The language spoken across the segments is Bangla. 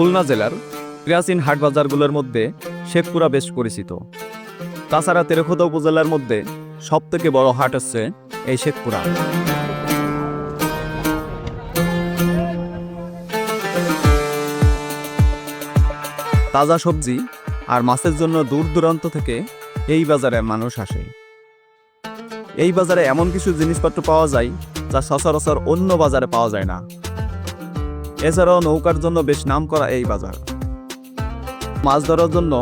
খুলনা জেলার প্রাচীন হাট বাজারগুলোর মধ্যে শেখপুরা বেশ পরিচিত। তাছাড়া তেরেখোদা উপজেলার মধ্যে সবথেকে বড় হাট হচ্ছে এই শেখপুরা। তাজা সবজি আর মাছের জন্য দূর দূরান্ত থেকে এই বাজারে মানুষ আসে। এই বাজারে এমন কিছু জিনিসপত্র পাওয়া যায় যা সচরাচর অন্য বাজারে পাওয়া যায় না। এছাড়াও নৌকার জন্য বেশ নাম করা এই বাজার। মাছ ধরার জন্য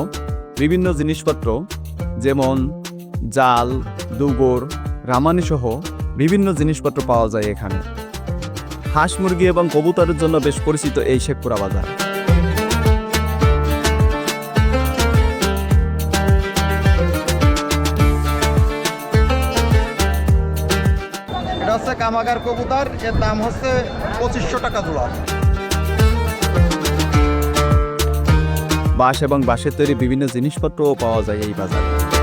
বিভিন্ন জিনিসপত্র, যেমন জাল, দুগর রামানি সহ বিভিন্ন জিনিসপত্র পাওয়া যায় এখানে। হাঁস মুরগি এবং কবুতরের জন্য বেশ পরিচিত এই শেখপুরা বাজার। এটা হচ্ছে কামাগার কবুতর, এর দাম হচ্ছে পঁচিশশো টাকা জোড়া। বাঁশ এবং বাঁশের তৈরি বিভিন্ন জিনিসপত্রও পাওয়া যায় এই বাজারে।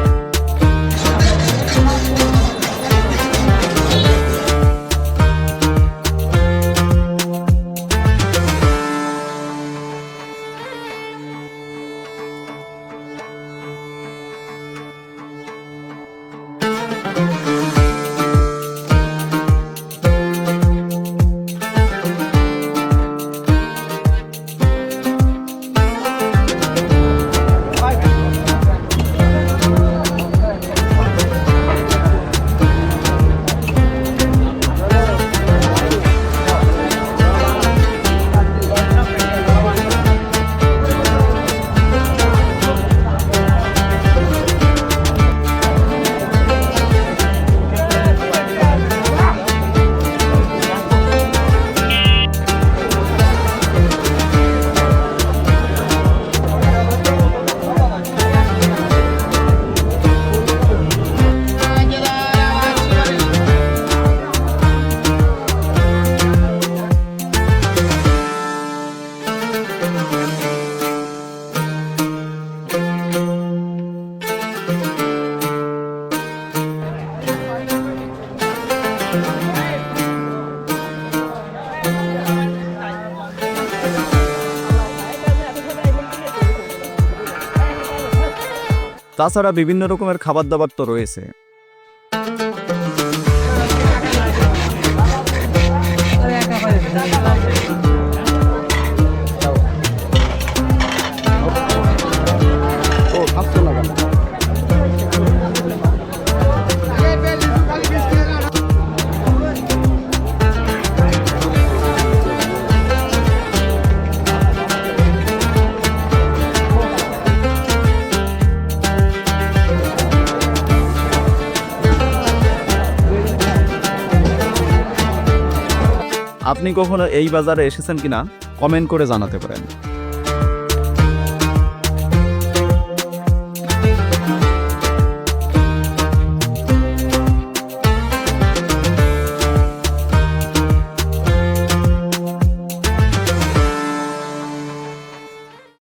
তাছাড়া বিভিন্ন রকমের খাবার দাবার তো রয়েছে। আপনি কখনো এই বাজারে এসেছেন কিনা? কমেন্ট করে জানাতে পারেন।